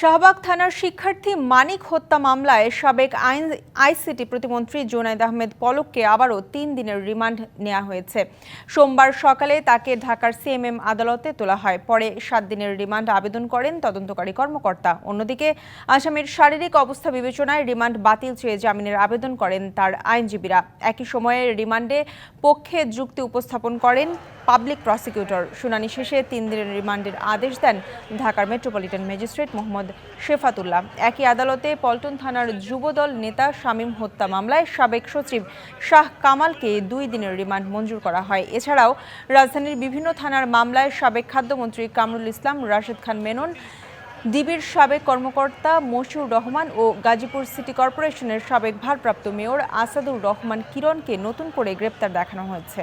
শাহবাগ থানার শিক্ষার্থী মানিক হত্যা মামলায় সাবেক আইন, আইসিটি প্রতিমন্ত্রী জোনাইদ আহমেদ পলককে আবারও তিন দিনের রিমান্ড নেওয়া হয়েছে। সোমবার সকালে তাকে ঢাকার সিএমএম আদালতে তোলা হয়। পরে সাত দিনের রিমান্ড আবেদন করেন তদন্তকারী কর্মকর্তা। অন্যদিকে আসামির শারীরিক অবস্থা বিবেচনায় রিমান্ড বাতিল চেয়ে জামিনের আবেদন করেন তার আইনজীবীরা। একই সময়ে রিমান্ডে পক্ষে যুক্তি উপস্থাপন করেন পাবলিক প্রসিকিউটর। শুনানি শেষে তিন দিনের রিমান্ডের আদেশ দেন ঢাকার মেট্রোপলিটন ম্যাজিস্ট্রেট মোহাম্মদ শেফাতুল্লাহ। একই আদালতে পল্টন থানার যুবদল নেতা শামীম হত্যা মামলায় সাবেক সচিব শাহ কামালকে দুই দিনের রিমান্ড মঞ্জুর করা হয়। এছাড়াও রাজধানীর বিভিন্ন থানার মামলায় সাবেক খাদ্যমন্ত্রী কামরুল ইসলাম, রাশেদ খান মেনন ডিবির সাবেক কর্মকর্তা মশিউর রহমান ও গাজীপুর সিটি কর্পোরেশনের সাবেক ভারপ্রাপ্ত মেয়র আসাদুর রহমান কিরণকে নতুন করে গ্রেপ্তার দেখানো হয়েছে।